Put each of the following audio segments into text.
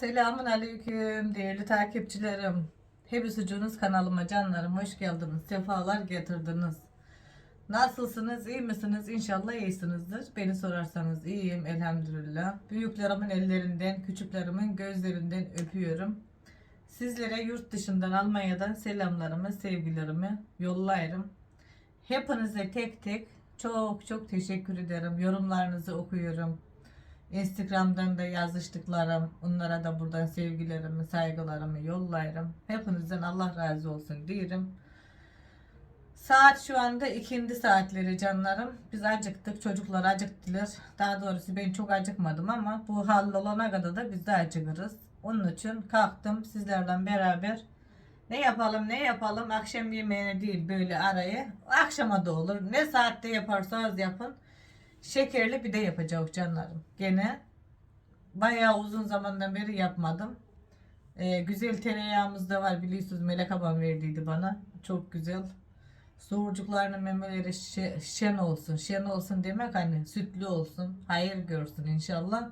Selamun Aleyküm değerli takipçilerim. Hepsi kanalıma canlarım hoş geldiniz. Sefalar getirdiniz. Nasılsınız? iyi misiniz? İnşallah iyisinizdir. Beni sorarsanız iyiyim elhamdülillah. Büyüklerimin ellerinden, küçüklerimin gözlerinden öpüyorum. Sizlere yurt dışından Almanya'dan selamlarımı, sevgilerimi yollayırım. Hepinize tek tek çok çok teşekkür ederim. Yorumlarınızı okuyorum. Instagram'dan da yazıştıklarım, onlara da buradan sevgilerimi, saygılarımı yollayırım. Hepinizden Allah razı olsun diyelim. Saat şu anda ikindi saatleri canlarım. Biz acıktık, çocuklar acıktılar. Daha doğrusu ben çok acıkmadım ama bu hallolana kadar da biz de acıkırız. Onun için kalktım sizlerle beraber. Ne yapalım ne yapalım akşam yemeğine değil böyle araya. Akşama da olur. Ne saatte yaparsanız yapın. Şekerli pide yapacağız canlarım. Gene bayağı uzun zamandan beri yapmadım. Ee, güzel tereyağımız da var biliyorsunuz Melek abam verdiydi bana. Çok güzel. Soğurcuklarının memeleri şe- şen olsun. Şen olsun demek hani sütlü olsun. Hayır görsün inşallah.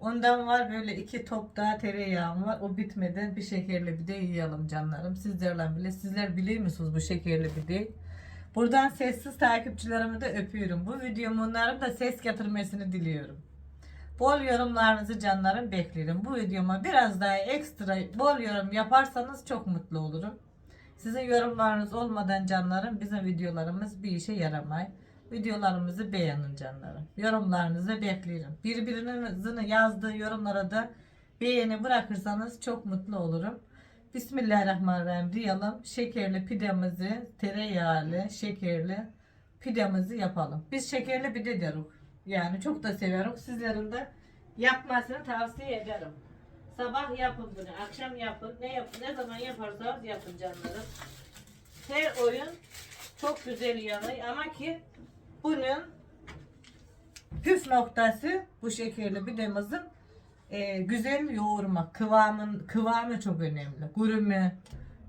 Ondan var böyle iki top daha tereyağım var. O bitmeden bir şekerli bir de yiyelim canlarım. Sizlerle bile. Sizler biliyor musunuz bu şekerli bir de? Buradan sessiz takipçilerimi de öpüyorum. Bu videomu onların da ses getirmesini diliyorum. Bol yorumlarınızı canlarım beklerim. Bu videoma biraz daha ekstra bol yorum yaparsanız çok mutlu olurum. Sizin yorumlarınız olmadan canlarım bizim videolarımız bir işe yaramay. Videolarımızı beğenin canlarım. Yorumlarınızı beklerim. Birbirinizin yazdığı yorumlara da beğeni bırakırsanız çok mutlu olurum. Bismillahirrahmanirrahim diyelim. Şekerli pidemizi, tereyağlı, şekerli pidemizi yapalım. Biz şekerli pide deriz. Yani çok da severim. Sizlerin de yapmasını tavsiye ederim. Sabah yapın bunu, akşam yapın. Ne yapın, ne zaman yaparsanız yapın canlarım. Her oyun çok güzel yanıyor ama ki bunun püf noktası bu şekerli pidemizin e, güzel yoğurma. Kıvamın kıvamı çok önemli. Gurumu,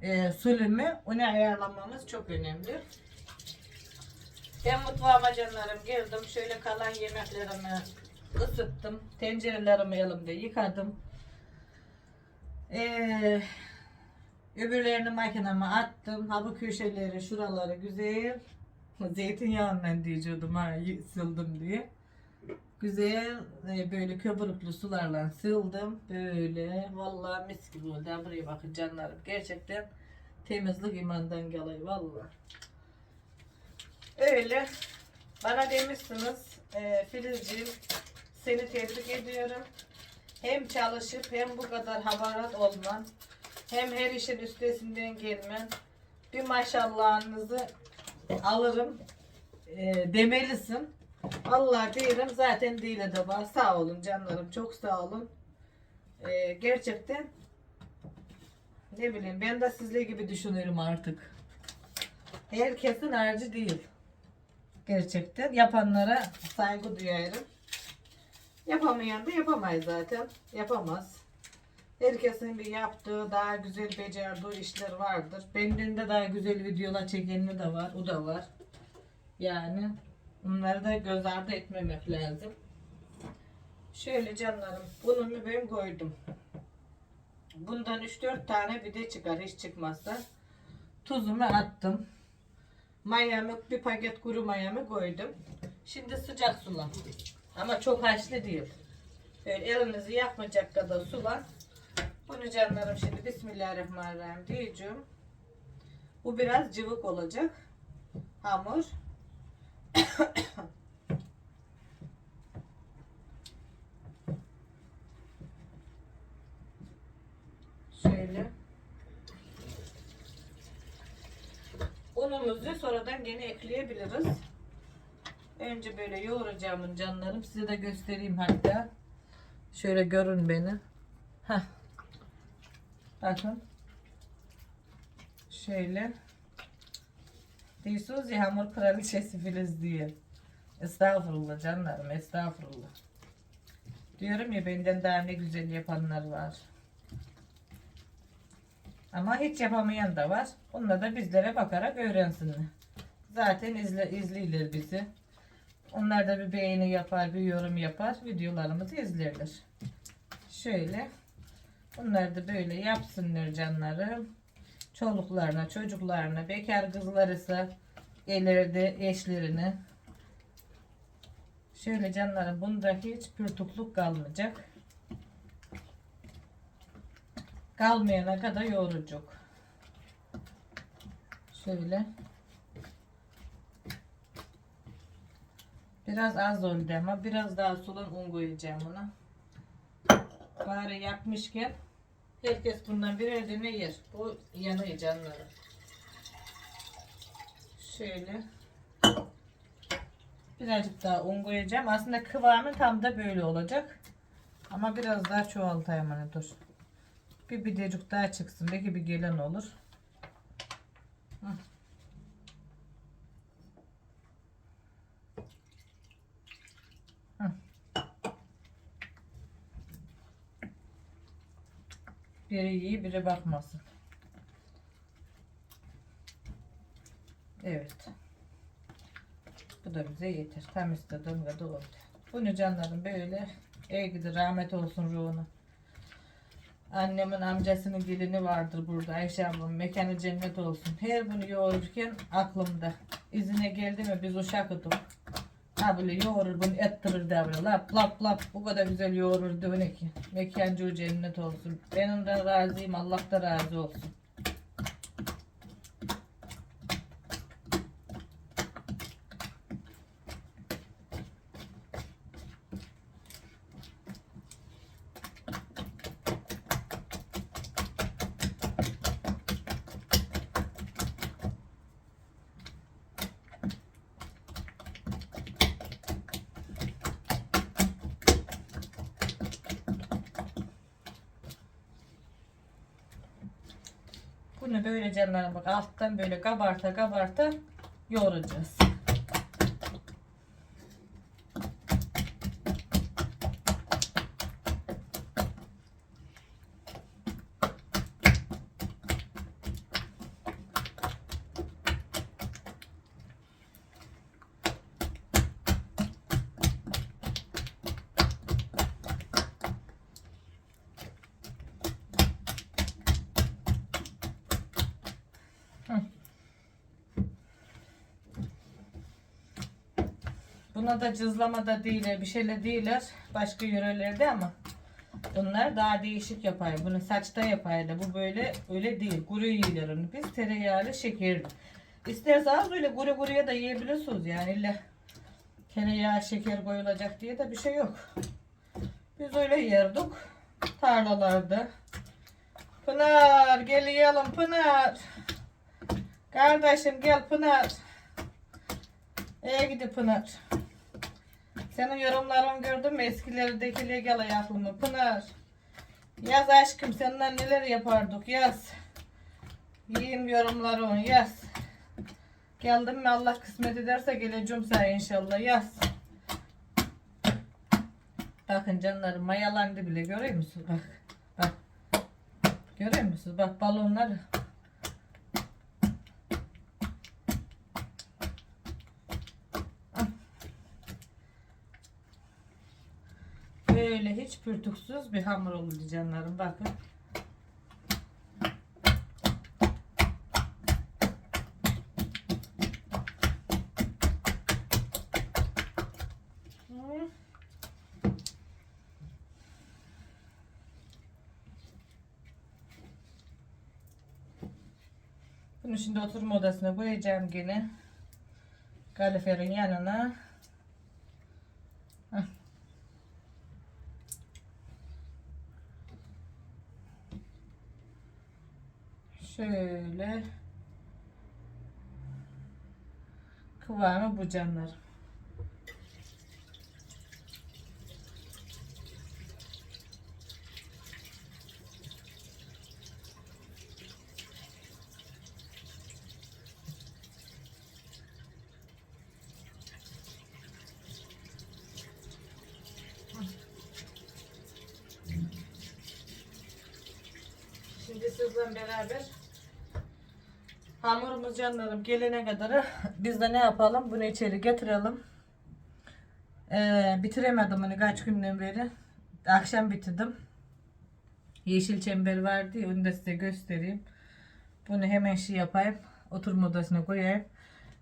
e, sulumu onu ayarlamamız çok önemli. Ben mutfağıma canlarım girdim. Şöyle kalan yemeklerimi ısıttım. Tencerelerimi elimde yıkadım. Ee, öbürlerini makineme attım. Ha bu köşeleri, şuraları güzel. Zeytinyağından diyecektim ha sildim diye. Güzel e, böyle köpürüklü sularla sildim. Böyle vallahi mis gibi oldu. Ha, Buraya bakın canlarım. Gerçekten temizlik imandan geliyor vallahi. Öyle. Bana demişsiniz e, Filizciğim seni tebrik ediyorum. Hem çalışıp hem bu kadar hamarat olman hem her işin üstesinden gelmen bir maşallahınızı alırım e, demelisin. Allah değilim zaten değil de var. Sağ olun canlarım çok sağ olun. E, gerçekten ne bileyim ben de sizler gibi düşünüyorum artık. Herkesin harcı değil. Gerçekten yapanlara saygı duyarım. Yapamayan da yapamayız zaten. Yapamaz. Herkesin bir yaptığı, daha güzel becerdiği işler vardır. Benden de daha güzel videolar çekeni de var. O da var. Yani bunları da göz ardı etmemek lazım. Şöyle canlarım. Bunu ben koydum. Bundan 3-4 tane bir de çıkar. Hiç çıkmazsa. Tuzumu attım. Mayamı, bir paket kuru mayamı koydum. Şimdi sıcak sula. Ama çok haşlı değil. Böyle elinizi yakmayacak kadar sula. Bunu canlarım şimdi Bismillahirrahmanirrahim diyeceğim. Bu biraz cıvık olacak. Hamur. Şöyle. Unumuzu sonradan gene ekleyebiliriz. Önce böyle yoğuracağımın canlarım. Size de göstereyim hatta. Şöyle görün beni. Heh. Bakın. Şöyle. Diyorsunuz ya hamur kraliçesi Filiz diye. Estağfurullah canlarım estağfurullah. Diyorum ya benden daha ne güzel yapanlar var. Ama hiç yapamayan da var. Onlar da bizlere bakarak öğrensinler. Zaten izle, izliyorlar bizi. Onlar da bir beğeni yapar, bir yorum yapar. Videolarımızı izlerler. Şöyle. Bunları da böyle yapsınlar canlarım. Çoluklarına, çocuklarına, bekar kızlar ise ileride eşlerini. Şöyle canlarım bunda hiç pürtukluk kalmayacak. Kalmayana kadar yoğuracak. Şöyle. Biraz az oldu ama biraz daha sulan un koyacağım buna. Bari yapmışken herkes bundan birer tane yer. Bu yanıyor canlarım. Şöyle. Birazcık daha un koyacağım. Aslında kıvamı tam da böyle olacak. Ama biraz daha çoğaltayım hani dur. Bir bidecik daha çıksın. Belki bir gelen olur. Hı. Biri iyi biri bakmasın. Evet. Bu da bize yeter. Tam istediğim kadar oldu. Bunu canlarım böyle ey gidi rahmet olsun ruhuna. Annemin amcasının gelini vardır burada Ayşe ablam mekanı cennet olsun. Her bunu yoğururken aklımda. İzine geldi mi biz uşak idik. Ha böyle yoğurur bunu ettirir de böyle lap lap lap bu kadar güzel yoğururdu bunu ki. Mekancı cennet olsun. Benim de razıyım Allah da razı olsun. Bunu böyle canlarım bak alttan böyle kabarta kabarta yoğuracağız. Buna da cızlama da değiller, bir şeyle değiller. Başka yörelerde ama bunlar daha değişik yapar. Bunu saçta yapardı. Bu böyle öyle değil. Kuru yiyorlar onu. Biz tereyağlı şekerli. İsterseniz öyle kuru kuruya da yiyebilirsiniz yani. İlla tereyağı şeker koyulacak diye de bir şey yok. Biz öyle yerdik. Tarlalarda. Pınar gel yiyelim Pınar. Kardeşim gel Pınar. İyi gidi Pınar. Senin yorumlarını gördüm mü? Eskilerdekilere gel aklıma. Pınar. Yaz aşkım senden neler yapardık yaz. Yiyeyim yorumlarını yaz. Geldim mi Allah kısmet ederse geleceğim sana inşallah yaz. Bakın canlarım mayalandı bile görüyor musunuz? Bak. Bak. Görüyor musunuz? Bak balonlar. Böyle hiç pürtüksüz bir hamur oldu canlarım. Bakın. Bunu şimdi oturma odasına koyacağım gene. Kaliferin yanına. Heh. Şöyle kıvamı bu canlar. Şimdi sizle beraber hamurumuz canlarım gelene kadar biz de ne yapalım? Bunu içeri getirelim. Ee, bitiremedim bunu kaç günden beri. Akşam bitirdim. yeşil çember vardı onu da size göstereyim. Bunu hemen şey yapayım. Oturma odasına koyayım.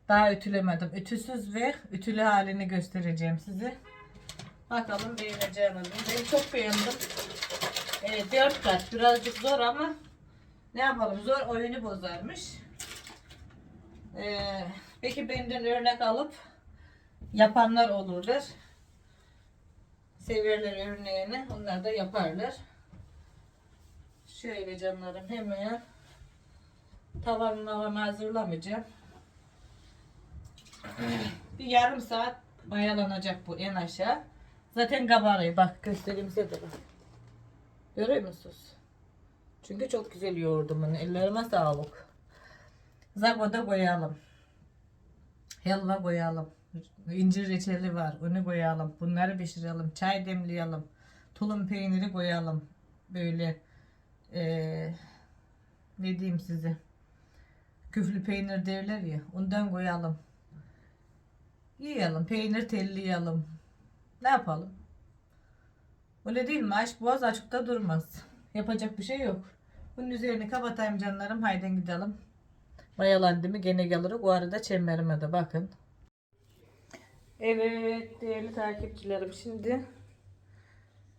Daha ütülemedim. Ütüsüz ve ütülü halini göstereceğim size. Bakalım beğeneceğiniz? Ben çok beğendim. Evet, dört kat. Birazcık zor ama ne yapalım? Zor oyunu bozarmış. Ee, peki benden örnek alıp yapanlar olurlar. Severler örneğini. Onlar da yaparlar. Şöyle canlarım hemen havamı hazırlamayacağım. Bir yarım saat mayalanacak bu en aşağı. Zaten kabarıyor. Bak göstereyim size de bak. Görüyor musunuz? Çünkü çok güzel yoğurdum bunu. Ellerime sağlık. Zagoda koyalım. Helva koyalım. İncir reçeli var. Onu koyalım. Bunları pişirelim. Çay demleyelim. Tulum peyniri koyalım. Böyle eee ne diyeyim size. Küflü peynir derler ya. Ondan koyalım. Yiyelim. Peynir telliyelim. Ne yapalım? Öyle değil mi? Aşk boğaz açıkta durmaz. Yapacak bir şey yok. Bunun üzerini kapatayım canlarım. Haydi gidelim. Mayalandı mı gene gelir. O arada çemberime de bakın. Evet değerli takipçilerim şimdi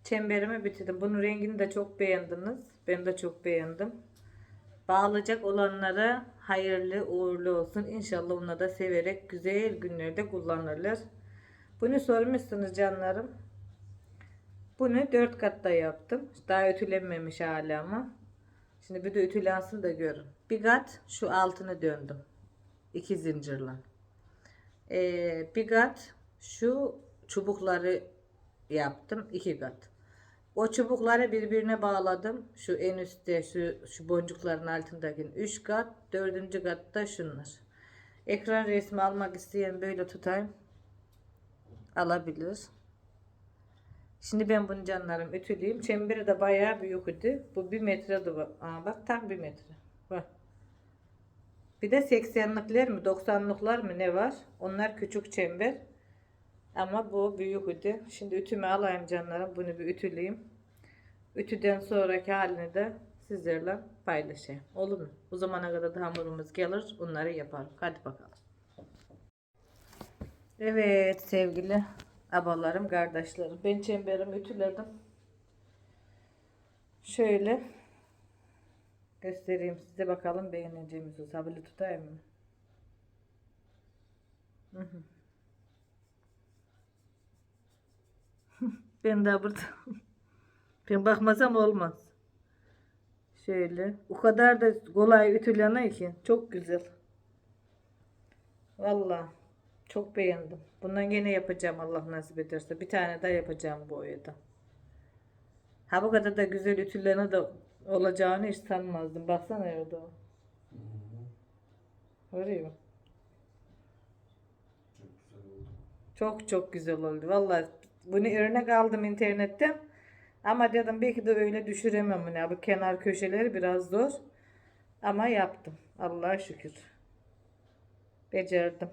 çemberimi bitirdim. Bunun rengini de çok beğendiniz. Ben de çok beğendim. Bağlayacak olanlara hayırlı uğurlu olsun. İnşallah onu da severek güzel günlerde kullanırlar. Bunu sormuşsunuz canlarım. Bunu dört katta yaptım. Daha ütülenmemiş hala ama. Şimdi bir de ütülensin de görün. Bir kat şu altını döndüm. İki zincirle. Ee, bir kat şu çubukları yaptım. iki kat. O çubukları birbirine bağladım. Şu en üstte şu, şu boncukların altındaki üç kat. Dördüncü katta şunlar. Ekran resmi almak isteyen böyle tutayım. Alabilir. Şimdi ben bunu canlarım ütüleyeyim. Çemberi de bayağı büyük idi. Bu bir metre de var. Aa, bak tam bir metre. Bak. Bir de 80'likler mi 90'lıklar mı ne var? Onlar küçük çember. Ama bu büyük idi. Şimdi ütümü alayım canlarım. Bunu bir ütüleyeyim. Ütüden sonraki halini de sizlerle paylaşayım. Olur mu? O zamana kadar da hamurumuz gelir. Onları yaparım. Hadi bakalım. Evet sevgili abalarım, kardeşlerim. Ben çemberimi ütüledim. Şöyle göstereyim size bakalım beğeneceğimizi. Sabırlı tutayım mı? Ben de burada. ben bakmasam olmaz. Şöyle. O kadar da kolay ütüleniyor ki. Çok güzel. Vallahi. Çok beğendim. Bundan yine yapacağım Allah nasip ederse. Bir tane daha yapacağım bu oyada. Ha bu kadar da güzel ütülerine de olacağını hiç sanmazdım. Baksana orada. o. Görüyor musun? Çok çok güzel oldu. Vallahi bunu örnek aldım internetten. Ama dedim belki de öyle düşüremem bunu. Bu kenar köşeleri biraz zor. Ama yaptım. Allah'a şükür. Becerdim.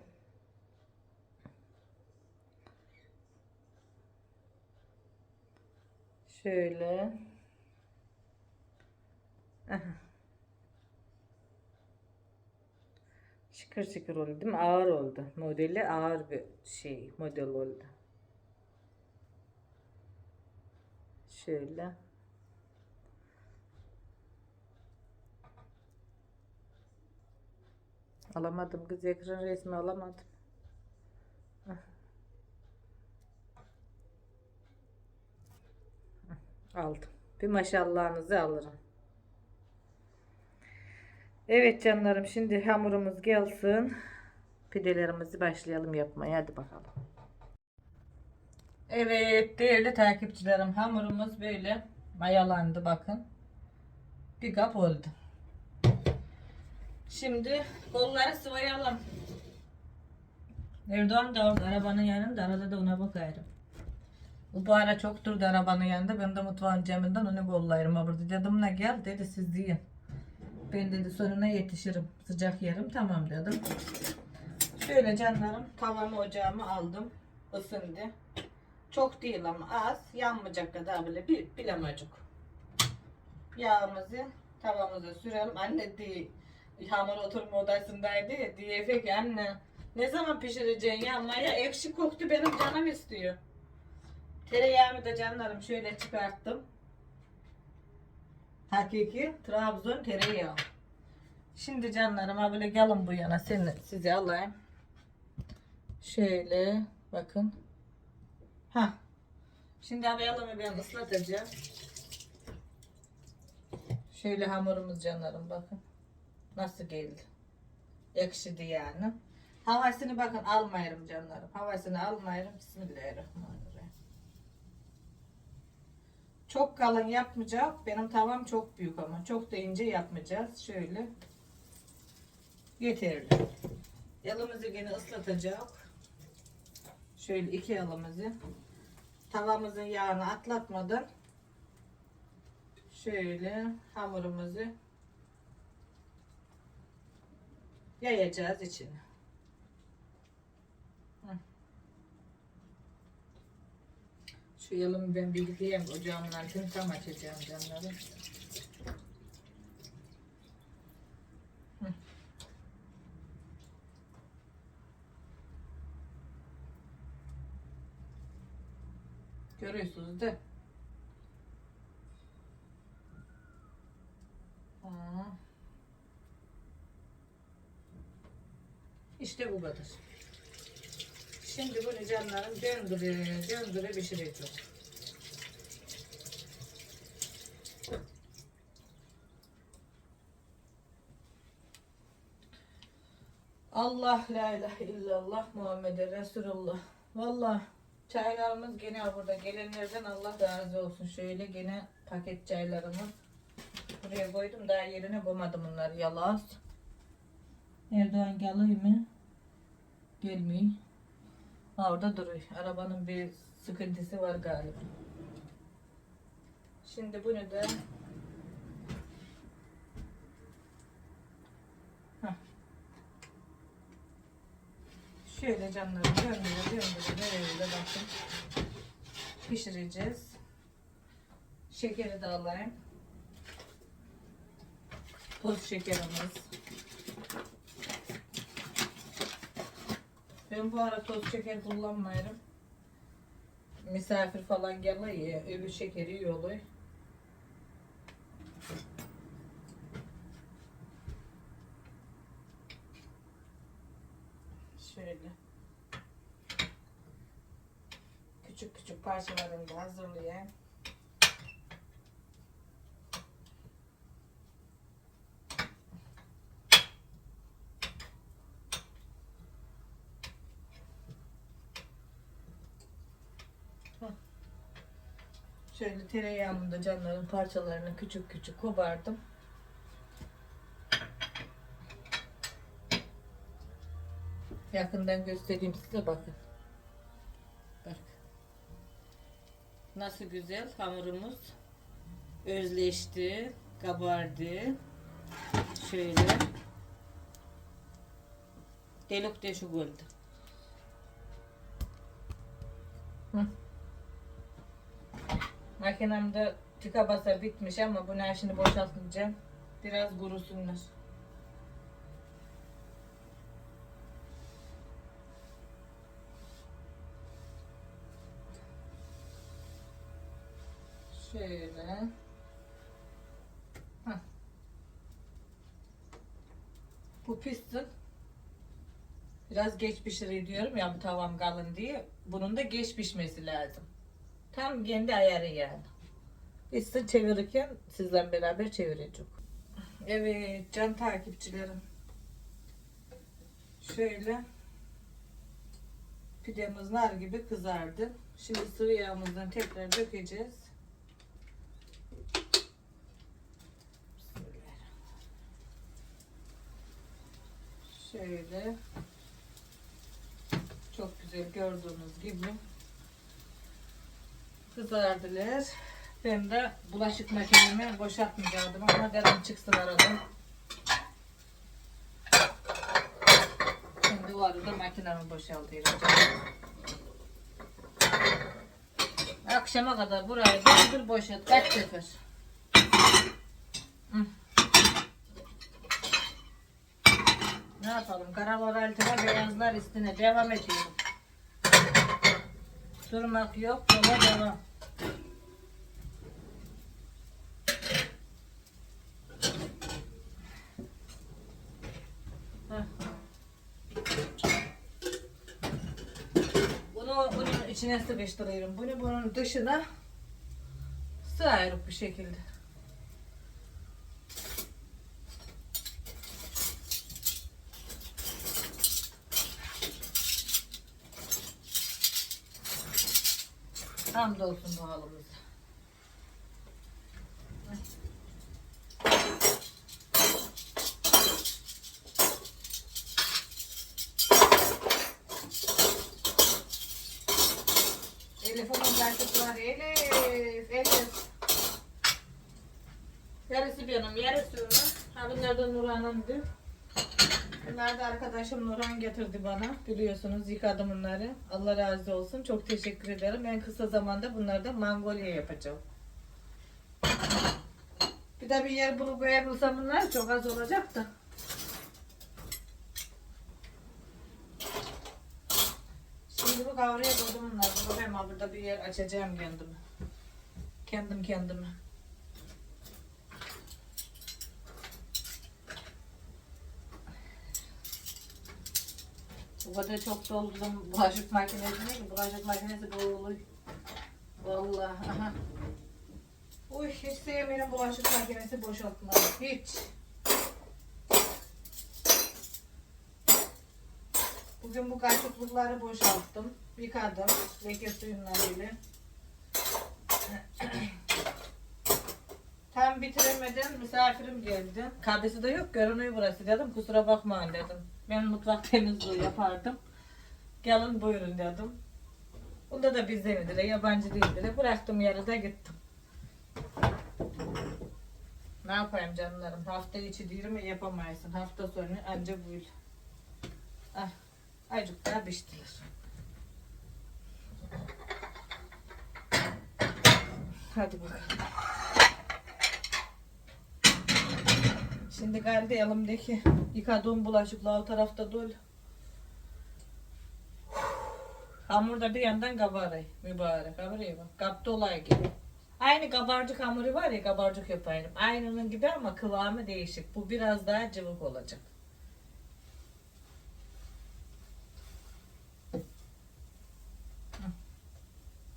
Şöyle. Şıkır şıkır oldu değil mi? Ağır oldu. Modeli ağır bir şey. Model oldu. Şöyle. Alamadım kız ekran resmi alamadım. Aldım. Bir maşallahınızı alırım. Evet canlarım şimdi hamurumuz gelsin. Pidelerimizi başlayalım yapmaya. Hadi bakalım. Evet değerli takipçilerim hamurumuz böyle mayalandı bakın. Bir kap oldu. Şimdi kolları sıvayalım. Erdoğan da orada arabanın yanında arada da ona bakıyorum. Bu bu ara çok durdu arabanın yanında. Ben de mutfağın caminden onu kollayırım. Burada dedim ne gel dedi siz deyin. Ben dedi sonuna yetişirim. Sıcak yerim tamam dedim. Şöyle canlarım tavamı ocağımı aldım. Isındı. Çok değil ama az. Yanmayacak kadar bile bir bilemecik. Yağımızı tavamıza sürelim. Anne değil. Hamur oturma odasındaydı ya. Diye peki anne ne zaman pişireceksin ya? Maya ekşi koktu benim canım istiyor. Tereyağımı da canlarım şöyle çıkarttım. Hakiki Trabzon tereyağı. Şimdi canlarım ha böyle gelin bu yana seni size alayım. Şöyle bakın. Ha. Şimdi abi yalımı ben ıslatacağım. Şöyle hamurumuz canlarım bakın. Nasıl geldi. Ekşidi yani. Havasını bakın almayırım canlarım. Havasını almayırım. Bismillahirrahmanirrahim. Çok kalın yapmayacak. Benim tavam çok büyük ama. Çok da ince yapmayacağız. Şöyle. Yeterli. Yalımızı yine ıslatacak. Şöyle iki yalımızı. Tavamızın yağını atlatmadan şöyle hamurumuzu yayacağız içine. Şu yalımı ben bir gideyim ocağımın altını tam açacağım canlarım. Hı. Görüyorsunuz da. Aa. İşte bu kadar. Şimdi bunu canlarım döndüre döndüre pişireceğim. Allah la ilahe illallah Muhammed Resulullah. Vallahi çaylarımız gene burada gelenlerden Allah razı olsun. Şöyle gene paket çaylarımız. Buraya koydum daha yerine koymadım bunları yalaz. Erdoğan geliyor mu? Gelmiyor. Ha orada duruyor. Arabanın bir sıkıntısı var galiba. Şimdi bunu da Hah. Şöyle canlarım döndüre döndüre böyle bakın. Pişireceğiz. Şekeri de alayım. Toz şekerimiz. Ben bu ara toz şeker kullanmıyorum. Misafir falan geliyor ya, öbür şekeri iyi oluyor. Şöyle. Küçük küçük parçalarını da hazırlayayım. Şöyle tereyağımı da canların parçalarını küçük küçük kopardım. Yakından göstereyim size bakın. Bak. Nasıl güzel hamurumuz özleşti, kabardı. Şöyle. Delik deşik oldu. Makinemde tıka basa bitmiş ama bunu şimdi boşaltacağım. Biraz kurusunlar. Şöyle. Hah. Bu pişsin. Biraz geç pişiriyor diyorum ya bu tavam kalın diye. Bunun da geç pişmesi lazım. Tam kendi ayarı yani. De çevirirken sizle beraber çevireceğim. Evet can takipçilerim. Şöyle pidemiz nar gibi kızardı. Şimdi sıvı yağımızdan tekrar dökeceğiz. Şöyle çok güzel gördüğünüz gibi Kızardılar. Ben de bulaşık makinemi boşaltmayacaktım ama dedim çıksın aradım. Şimdi o arada makinemi boşaltıyorum. Akşama kadar burayı doldur boşalt. Kaç sefer. Ne yapalım? Karalar altına beyazlar üstüne devam ediyorum. Durmak yok, yola devam. Bunu bunun içine sıkıştırıyorum. Bunu bunun dışına sığarıp bir şekilde. Hamdolsun bu halimize. Telefonun gerçekler Elif, Elif. Yarısı benim, yarısı onun. Ha bunlardan Nurhan'ındı. Bunlar da arkadaşım Nurhan getirdi bana. Biliyorsunuz yıkadım bunları. Allah razı olsun. Çok teşekkür ederim. En kısa zamanda bunlardan Mangolya yapacağım. Bir de bir yer bulup koyabilsem bunlar çok az olacak da. Şimdi bu kavraya koydum bunlar. Bunu hemen burada bir yer açacağım kendime. Kendim kendime. Bu kadar çok doldurdum bulaşık makinesine. Bulaşık makinesi dolu. Vallahi. Aha. Uy hiç sevmiyorum bulaşık makinesi boşaltmayı. Hiç. Bugün bu kaşıklıkları boşalttım. Yıkadım. Leke suyunla ile. Tam bitiremeden misafirim geldi. Kabesi de yok görünüyor burası dedim. Kusura bakmayın dedim. Ben mutfak temizliği yapardım. Gelin buyurun dedim. Bunda da bizdendir, yabancı değildir. Bıraktım yarıda gittim. Ne yapayım canlarım? Hafta içi değil mi yapamayasın. Hafta sonu anca buyur. Ah, acık daha piştiler. Hadi bakalım. Şimdi geldi elimdeki yıkadığım bulaşıklar o tarafta dolu. Hamur da bir yandan kabarıyor. Mübarek. Kabarıyor bak. Kapta olay gibi. Aynı kabarcık hamuru var ya kabarcık yapayım. Aynının gibi ama kıvamı değişik. Bu biraz daha cıvık olacak. Hı.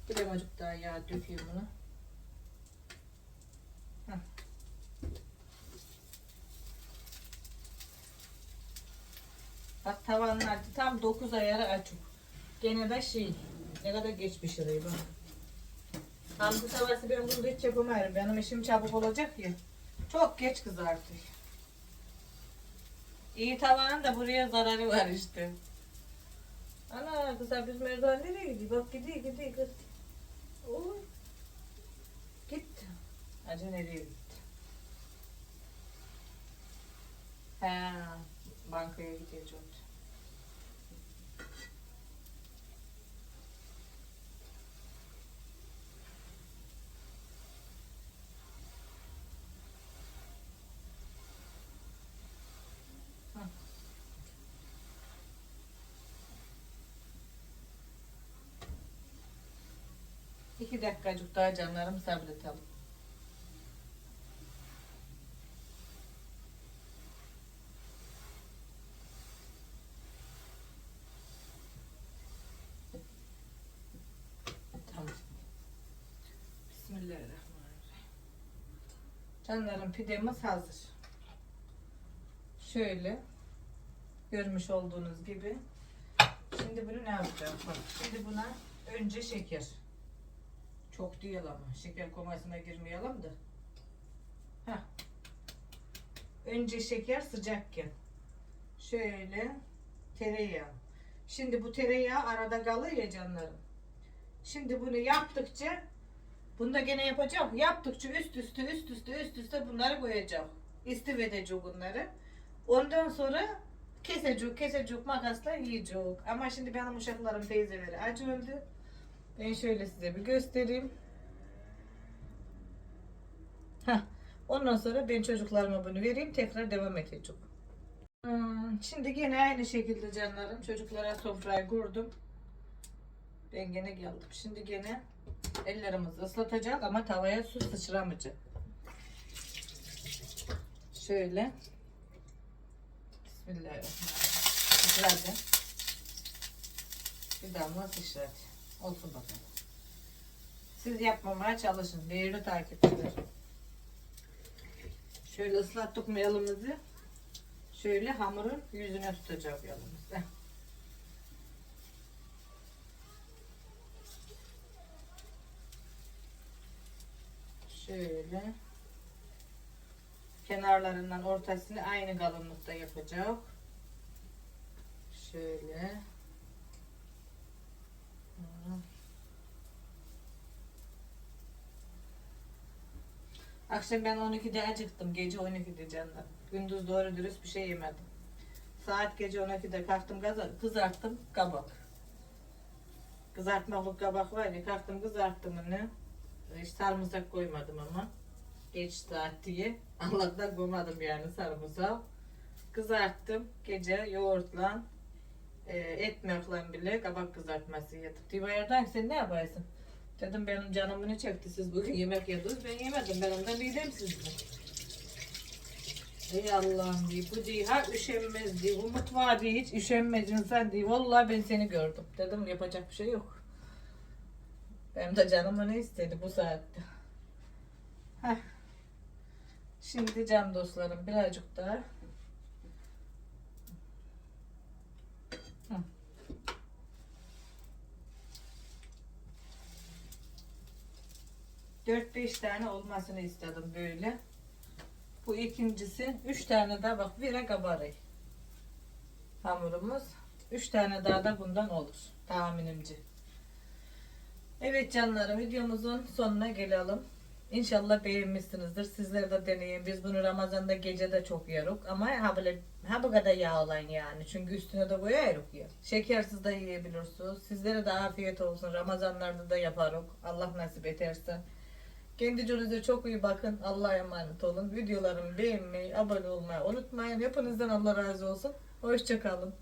Birazcık daha yağ dökeyim bunu. Bak tavanlar tam 9 ayarı açık. Gene de şey ne kadar geç pişiriyor bak. Bu tavası ben bunu hiç yapamıyorum. Benim işim çabuk olacak ya. Çok geç kızartıyor. İyi tavanın da buraya zararı var işte. Ana kızlar biz merdiven nereye gidiyor? Bak gidiyor gidiyor kız. Oy. Gitti. Acı nereye gitti? He, bankaya gideceğim. İki dakikacık daha canlarım sabredelim. Tamam. Bismillahirrahmanirrahim. Canlarım pidemiz hazır. Şöyle görmüş olduğunuz gibi. Şimdi bunu ne yapacağım? Şimdi buna önce şeker. Çok değil ama. Şeker komasına girmeyelim de. Heh. Önce şeker sıcakken. Şöyle tereyağı. Şimdi bu tereyağı arada kalıyor ya canlarım. Şimdi bunu yaptıkça bunu da gene yapacağım. Yaptıkça üst üste üst üste üst üste bunları koyacağım. İstif edecek bunları. Ondan sonra kesecek kesecek makasla yiyecek. Ama şimdi benim uşaklarım teyzeleri acı öldü. Ben şöyle size bir göstereyim. Heh. Ondan sonra ben çocuklarıma bunu vereyim tekrar devam edeceğim. Hmm, şimdi gene aynı şekilde canlarım. Çocuklara sofrayı kurdum. Ben gene geldim. Şimdi gene ellerimizi ıslatacak ama tavaya su sıçramayacak. Şöyle. Bismillahirrahmanirrahim. Sıçradı. Bir damla sıçradı. Olsun bakalım. Siz yapmamaya çalışın. Değerli takipçiler. Şöyle ıslattık mı elimizi? Şöyle hamurun yüzüne tutacağım elimizle. Şöyle kenarlarından ortasını aynı kalınlıkta yapacak. Şöyle. Akşam ben 12'de acıktım. Gece 12'de canlar. Gündüz doğru dürüst bir şey yemedim. Saat gece 12'de kalktım kızarttım kabak. Kızartmalık kabak var ya kalktım kızarttım onu. Hiç sarımsak koymadım ama. Geç saat diye. Allah'tan koymadım yani sarımsak. Kızarttım. Gece yoğurtla e, ekmekle bile kabak kızartması yedim. Dibayardan sen ne yaparsın? Dedim benim canımı ne çekti siz bugün yemek yediniz. Ben yemedim. Ben ondan midem sizde. Ey Allah'ım diye bu diye ha üşenmez diye bu mutfağa diye hiç üşenmez insan diye. Vallahi ben seni gördüm. Dedim yapacak bir şey yok. Benim de canım ne istedi bu saatte. Heh. Şimdi can dostlarım birazcık daha. 4-5 tane olmasını istedim böyle. Bu ikincisi 3 tane daha bak vire kabarı hamurumuz. 3 tane daha da bundan olur tahminimce. Evet canlarım videomuzun sonuna gelelim. İnşallah beğenmişsinizdir. Sizler de deneyin. Biz bunu Ramazan'da gece de çok yarık ama ha böyle ha bu kadar yağlan yani. Çünkü üstüne de koyarık ya. Şekersiz de yiyebilirsiniz. Sizlere de afiyet olsun. Ramazanlarda da yaparık. Allah nasip ederse. Kendinize çok iyi bakın. Allah'a emanet olun. Videolarımı beğenmeyi, abone olmayı unutmayın. Hepinizden Allah razı olsun. Hoşçakalın.